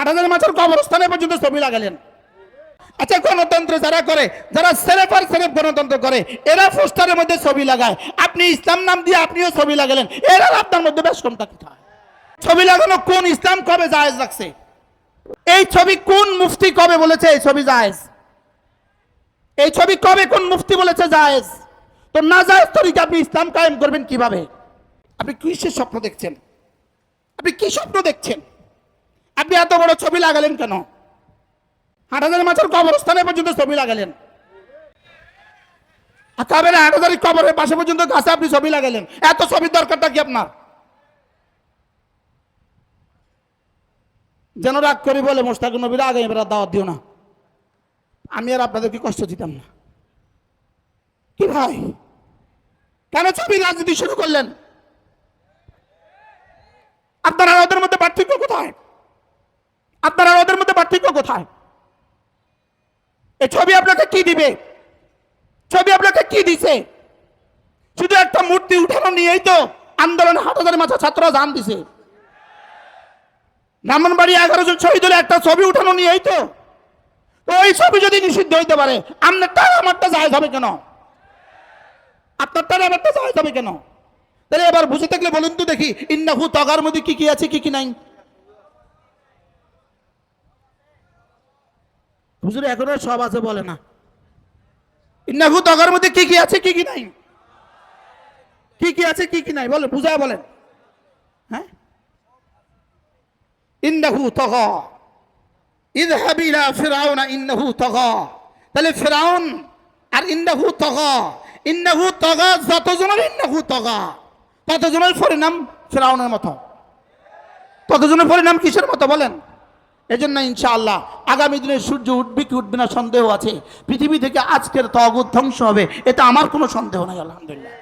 হাটাজারি মাছের কবরস্থানে পর্যন্ত ছবি লাগালেন। আচ্ছা গণতন্ত্র যারা করে, যারা সেরেফ আর সেরেফ গণতন্ত্র করে, এরা পোস্টারের মধ্যে ছবি লাগায়। আপনি ইসলাম নাম দিয়ে আপনিও ছবি লাগালেন। এরা আপনার মধ্যে বেশ কমটা কোথায়? ছবি লাগানো কোন ইসলাম কবে জায়েজ রাখছে? এই ছবি কোন মুফতি কবে বলেছে, এই ছবি জায়েজ? এই ছবি কবে কোন মুফতি বলেছে, জায়েজ? তো না জায়েজ তরিকে আপনি ইসলাম কায়েম করবেন কীভাবে? আপনি কিসের স্বপ্ন দেখছেন? আপনি কি স্বপ্ন দেখছেন? আপনি এত বড় ছবি লাগালেন কেন? হাটাজারি মাছের কবরস্থানে পর্যন্ত ছবি লাগালেন। কাবের হাটাজারি কবরের পাশে পর্যন্ত গাছে আপনি ছবি লাগালেন। এত ছবির দরকারটা কি আপনার? যেন রাগ করি বলে মোস্তাক নবীর আগে এবার দাওয়াত দিও না। আমি আর আপনাদেরকে কষ্ট দিতাম না। কি ভাই? কেন ছবি রাজনীতি শুরু করলেন? আপনার ওদের মধ্যে পার্থক্য কোথায় আপনার আর ওদের মধ্যে পার্থক্য কোথায়? এই ছবি আপনাকে কি দিবে? ছবি আপনাকে কি দিছে? শুধু একটা মূর্তি উঠানো নিয়েই তো আন্দোলনে ছাত্ররা জান দিছে। এগারো জন একটা ছবি উঠানো নিয়েই তো। ওই ছবি যদি নিষিদ্ধ হইতে পারে আপনারটা আমারটা জায়জ হবে কেন? আপনারটা আমারটা জায়জ হবে কেন? তাহলে এবার বুঝে থাকলে বলুন তো দেখি, ইন্নাহু তগার মধ্যে কি কি আছে, কি কি নাই? হুজুর এখনও সব আছে বলে না। ইন্নাহু তগার মধ্যে কি কি আছে কি কি নাই? কি কি আছে কি কি নাই? বলে বুঝায় বলেন। হ্যাঁ? ইন্নাহু তগা ইযহাব ইলা ফিরাউনা ইন্নাহু তগা তাহলে ফিরাউন আর ইন্নাহু তগা ইন্নাহু তগা যতজনের ইন্নাহু তগা ততজনের পরিণাম ফিরাউনের মতো। ততজনের পরিণাম কিসের মতো বলেন? এজন্য ইনশাআল্লাহ আগামী দিনে সূর্য উঠবে কি উঠবে না সন্দেহ আছে? পৃথিবী থেকে আজকের তগুত ধ্বংস হবে, এটা আমার কোনো সন্দেহ নাই, আলহামদুলিল্লাহ।